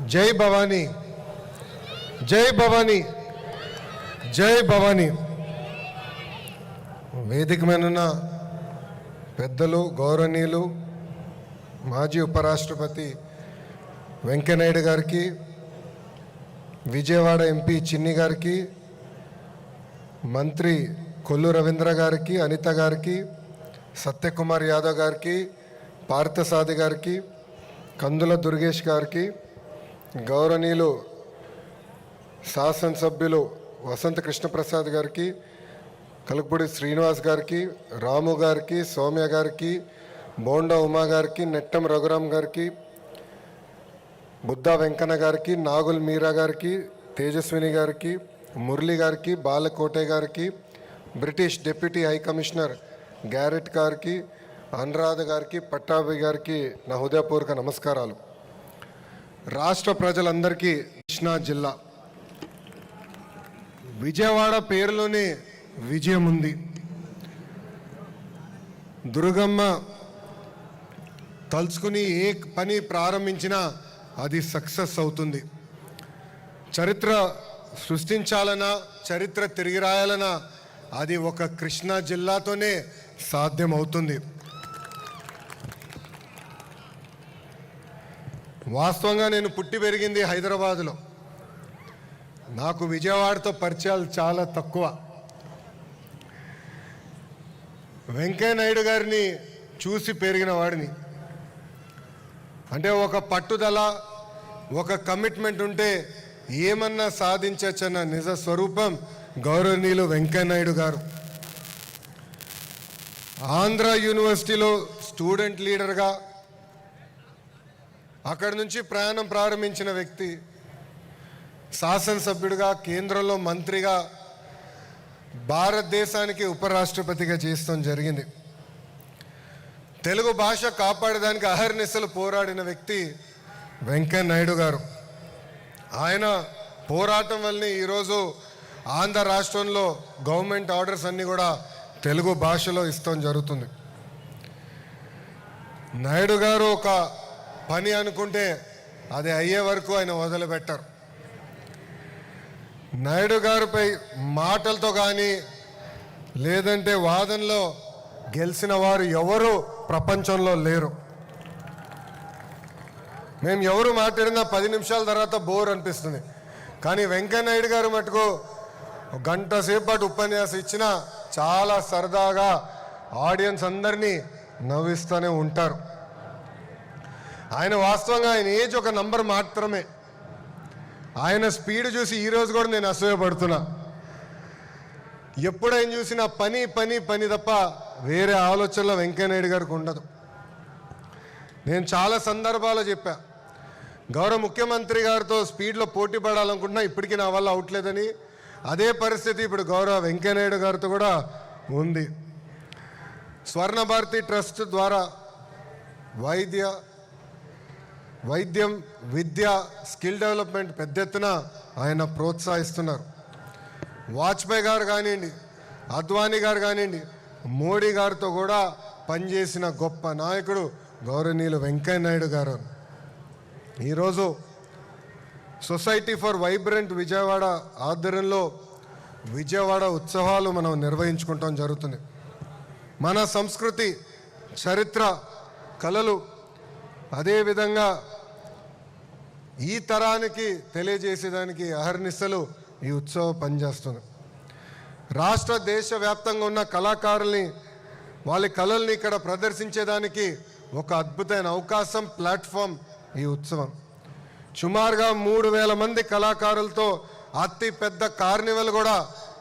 జై భవానీ. జై భవానీ. జై భవానీ. వేదిక మీద పెద్దలు గౌరవనీయులు మాజీ ఉపరాష్ట్రపతి వెంకయ్యనాయుడు గారికి విజయవాడ ఎంపీ చిన్ని గారికి మంత్రి కొల్లు రవీంద్ర గారికి అనిత గారికి సత్యకుమార్ యాదవ్ గారికి పార్థసాది గారికి కందుల దుర్గేష్ గారికి గౌరవనీయులు శాసనసభ్యులు వసంత కృష్ణప్రసాద్ గారికి కలుపుడి శ్రీనివాస్ గారికి రాము గారికి సౌమ్య గారికి బోండా ఉమా గారికి నెట్టం రఘురామ్ గారికి బుద్ధా వెంకన్న గారికి నాగుల్ మీరా గారికి తేజస్విని గారికి మురళి గారికి బాలకోటే గారికి British deputy high commissioner Garrett గారికి అనురాధ గారికి పట్టాభి గారికి నా హృదయపూర్వక నమస్కారాలు. రాష్ట్ర ప్రజలందరికీ కృష్ణా జిల్లా. విజయవాడ పేరులోనే విజయం ఉంది. దుర్గమ్మ తలుచుకుని ఏ పని ప్రారంభించినా అది సక్సెస్ అవుతుంది. చరిత్ర సృష్టించాలన్నా చరిత్ర తిరిగి రాయాలన్నా అది ఒక కృష్ణా జిల్లాతోనే సాధ్యమవుతుంది. వాస్తవంగా నేను పుట్టి పెరిగింది హైదరాబాదులో. నాకు విజయవాడతో పరిచయాలు చాలా తక్కువ. వెంకయ్య నాయుడు గారిని చూసి పెరిగిన వాడిని. అంటే ఒక పట్టుదల ఒక కమిట్మెంట్ ఉంటే ఏమన్నా సాధించచ్చన్న నిజ స్వరూపం గౌరవనీయులు వెంకయ్య నాయుడు గారు. ఆంధ్ర యూనివర్సిటీలో స్టూడెంట్ లీడర్గా అక్కడి నుంచి ప్రయాణం ప్రారంభించిన వ్యక్తి శాసనసభ్యుడిగా కేంద్రంలో మంత్రిగా భారతదేశానికి ఉపరాష్ట్రపతిగా చేస్తాం జరిగింది. తెలుగు భాష కాపాడడానికి అహర్నిశలు పోరాడిన వ్యక్తి వెంకయ్య నాయుడు గారు. ఆయన పోరాటం వల్లనే ఈరోజు ఆంధ్ర రాష్ట్రంలో గవర్నమెంట్ ఆర్డర్స్ అన్నీ కూడా తెలుగు భాషలో ఇస్తాం జరుగుతుంది. నాయుడు గారు ఒక పని అనుకుంటే అది అయ్యే వరకు ఆయన వదిలిపెట్టారు. నాయుడు గారిపై మాటలతో కానీ లేదంటే వాదనలో గెలిచిన వారు ఎవరు ప్రపంచంలో లేరు. మేము ఎవరు మాట్లాడినా పది నిమిషాల తర్వాత బోర్ అనిపిస్తుంది. కానీ వెంకయ్య నాయుడు గారు మటుకు ఒక గంట సేపటి ఉపన్యాసం ఇచ్చినా చాలా సరదాగా ఆడియన్స్ అందరినీ నవ్విస్తూనే ఉంటారు. ఆయన వాస్తవంగా ఆయన ఏజ్ ఒక నంబర్ మాత్రమే. ఆయన స్పీడ్ చూసి ఈరోజు కూడా నేను అసూయపడుతున్నా. ఎప్పుడు ఆయన చూసినా పని పని పని తప్ప వేరే ఆలోచనలో వెంకయ్యనాయుడు గారికి ఉండదు. నేను చాలా సందర్భాలు చెప్పా గౌరవ ముఖ్యమంత్రి గారితో స్పీడ్లో పోటీ పడాలనుకుంటున్నా ఇప్పటికీ నా వల్ల అవట్లేదని అదే పరిస్థితి ఇప్పుడు గౌరవ వెంకయ్యనాయుడు గారితో కూడా ఉంది. స్వర్ణ భారతి ట్రస్ట్ ద్వారా వైద్య వైద్యం విద్య స్కిల్ డెవలప్మెంట్ పెద్ద ఎత్తున ఆయన ప్రోత్సహిస్తున్నారు. వాజ్పేయి గారు కానివ్వండి అద్వానీ గారు కానివ్వండి మోడీ గారితో కూడా పనిచేసిన గొప్ప నాయకుడు గౌరవనీయులు వెంకయ్య నాయుడు గారు. ఈరోజు సొసైటీ ఫర్ వైబ్రెంట్ విజయవాడ ఆధ్వర్యంలో విజయవాడ ఉత్సవాలు మనం నిర్వహించుకుంటాం జరుగుతుంది. మన సంస్కృతి చరిత్ర కళలు అదేవిధంగా ఈ తరానికి తెలియజేసేదానికి అహర్నిశలు ఈ ఉత్సవం పనిచేస్తుంది. రాష్ట్ర దేశవ్యాప్తంగా ఉన్న కళాకారుల్ని వాళ్ళ కళల్ని ఇక్కడ ప్రదర్శించేదానికి ఒక అద్భుతమైన అవకాశం ప్లాట్ఫామ్ ఈ ఉత్సవం. సుమారుగా మూడు వేల మంది కళాకారులతో అతి పెద్ద కార్నివల్ కూడా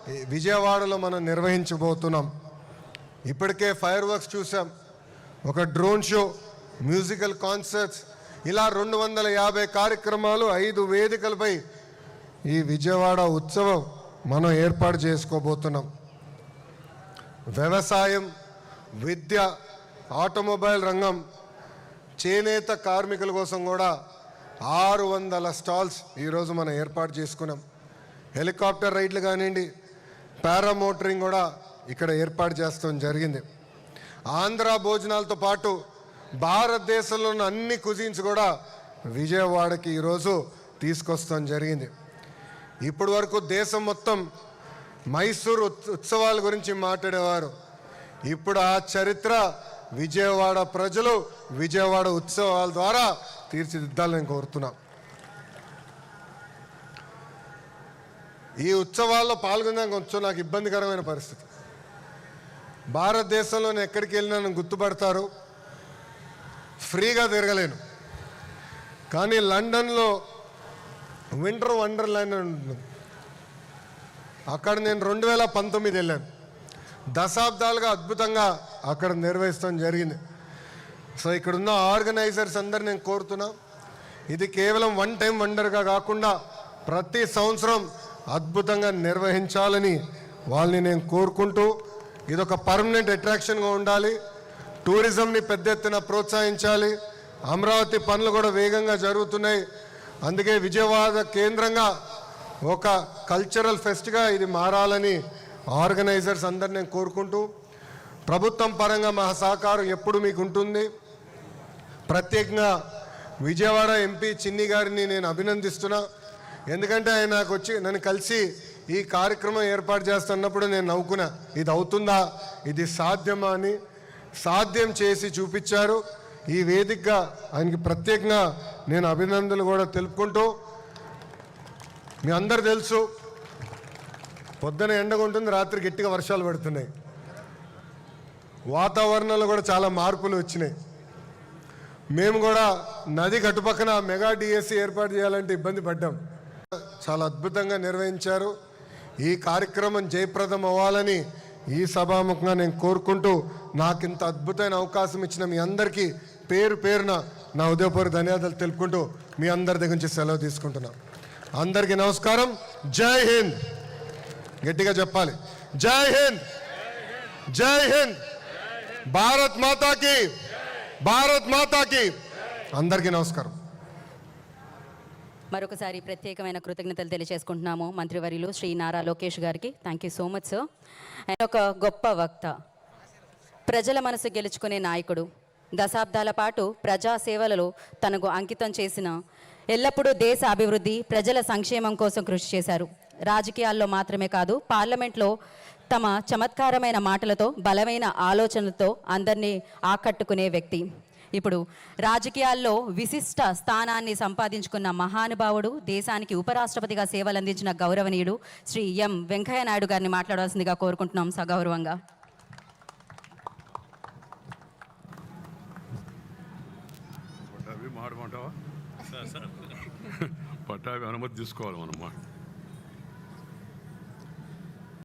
విజయవాడలో మనం నిర్వహించబోతున్నాం. ఇప్పటికే ఫైర్ వర్క్స్ చూసాం ఒక డ్రోన్ షో మ్యూజికల్ కాన్సర్ట్స్ ఇలా రెండు వందల యాభై కార్యక్రమాలు ఐదు వేదికలపై ఈ విజయవాడ ఉత్సవం మనం ఏర్పాటు చేసుకోబోతున్నాం. వ్యవసాయం విద్య ఆటోమొబైల్ రంగం చేనేత కార్మికుల కోసం కూడా ఆరు వందల స్టాల్స్ ఈరోజు మనం ఏర్పాటు చేసుకున్నాం. హెలికాప్టర్ రైడ్లు కానివ్వండి పారామోటరింగ్ కూడా ఇక్కడ ఏర్పాటు చేస్తాం జరిగింది. ఆంధ్ర భోజనాలతో పాటు భారతదేశంలో ఉన్న అన్ని కుజిన్స్ కూడా విజయవాడకి ఈరోజు తీసుకొస్తాం జరిగింది. ఇప్పటి వరకు దేశం మొత్తం మైసూర్ ఉత్- ఉత్సవాల గురించి మాట్లాడేవారు. ఇప్పుడు ఆ చరిత్ర విజయవాడ ప్రజలు విజయవాడ ఉత్సవాల ద్వారా తీర్చిదిద్దాలని కోరుతున్నాం. ఈ ఉత్సవాల్లో పాల్గొనడం కొంచెం నాకు ఇబ్బందికరమైన పరిస్థితి. భారతదేశంలో ఎక్కడికి వెళ్ళినా గుర్తుపడతారు. ఫ్రీగా తిరగలేను. కానీ లండన్లో వింటర్ వండర్లాండ్ ఉంటుంది. అక్కడ నేను రెండు వేల పంతొమ్మిది వెళ్ళాను. దశాబ్దాలుగా అద్భుతంగా అక్కడ నిర్వహిస్తాం జరిగింది. సో ఇక్కడున్న ఆర్గనైజర్స్ అందరు నేను కోరుతున్నా. ఇది కేవలం వన్ టైం వండర్గా కాకుండా ప్రతి సంవత్సరం అద్భుతంగా నిర్వహించాలని వాళ్ళని నేను కోరుకుంటూ ఇదొక పర్మనెంట్ అట్రాక్షన్గా ఉండాలి. టూరిజంని పెద్ద ఎత్తున ప్రోత్సహించాలి. అమరావతి పనులు కూడా వేగంగా జరుగుతున్నాయి. అందుకే విజయవాడ కేంద్రంగా ఒక కల్చరల్ ఫెస్ట్గా ఇది మారాలని ఆర్గనైజర్స్ అందరు నేను కోరుకుంటూ ప్రభుత్వం పరంగా మా సహకారం ఎప్పుడు మీకు ఉంటుంది. ప్రత్యేకంగా విజయవాడ ఎంపీ చిన్ని గారిని నేను అభినందిస్తున్నా. ఎందుకంటే ఆయన నాకు వచ్చి నన్ను కలిసి ఈ కార్యక్రమం ఏర్పాటు చేస్తున్నప్పుడు నేను నవ్వుకున్నా ఇది అవుతుందా? ఇది సాధ్యమా? అని సాధ్యం చేసి చూపించారు. ఈ వేదికగా ఆయనకి ప్రత్యేకంగా నేను అభినందనలు కూడా తెలుపుకుంటూ మీ అందరు తెలుసు పొద్దున ఎండగా ఉంటుంది రాత్రి గట్టిగా వర్షాలు పడుతున్నాయి. వాతావరణంలో కూడా చాలా మార్పులు వచ్చినాయి. మేము కూడా నది గట్టుపక్కన మెగా డిఎస్సి ఏర్పాటు చేయాలంటే ఇబ్బంది పడ్డాం. చాలా అద్భుతంగా నిర్వహించారు. ఈ కార్యక్రమం జయప్రదం అవ్వాలని ఈ సభాముఖంగా నేను కోరుకుంటూ నాకు ఇంత అద్భుతమైన అవకాశం ఇచ్చిన మీ అందరికీ పేరు పేరున నా ఉదయపూర్వ ధన్యవాదాలు తెలుపుకుంటూ మీ అందరి దగ్గర నుంచి సెలవు తీసుకుంటున్నా. అందరికీ నమస్కారం. జై హింద్. గట్టిగా చెప్పాలి. జై హింద్. జై హింద్. భారత్ మాతాకి. భారత్ మాతాకి. అందరికీ నమస్కారం. మరొకసారి ప్రత్యేకమైన కృతజ్ఞతలు తెలియజేసుకుంటున్నాము మంత్రివర్యులు శ్రీ నారా లోకేష్ గారికి. Thank you so much sir ఆయన ఒక గొప్ప వక్త. ప్రజల మనసు గెలుచుకునే నాయకుడు. దశాబ్దాల పాటు ప్రజా సేవలలో తనకు అంకితం చేసిన ఎల్లప్పుడూ దేశ అభివృద్ధి ప్రజల సంక్షేమం కోసం కృషి చేశారు. రాజకీయాల్లో మాత్రమే కాదు పార్లమెంట్లో తమ చమత్కారమైన మాటలతో బలమైన ఆలోచనలతో అందరినీ ఆకట్టుకునే వ్యక్తి. ఇప్పుడు రాజకీయాల్లో విశిష్ట స్థానాన్ని సంపాదించుకున్న మహానుభావుడు దేశానికి ఉపరాష్ట్రపతిగా సేవలు అందించిన గౌరవనీయుడు శ్రీ ఎం. వెంకయ్య నాయుడు గారిని మాట్లాడవలసిందిగా కోరుకుంటున్నాం సగౌరవంగా. పట్టాభి అనుమతి తీసుకోవాలి మనం. మాట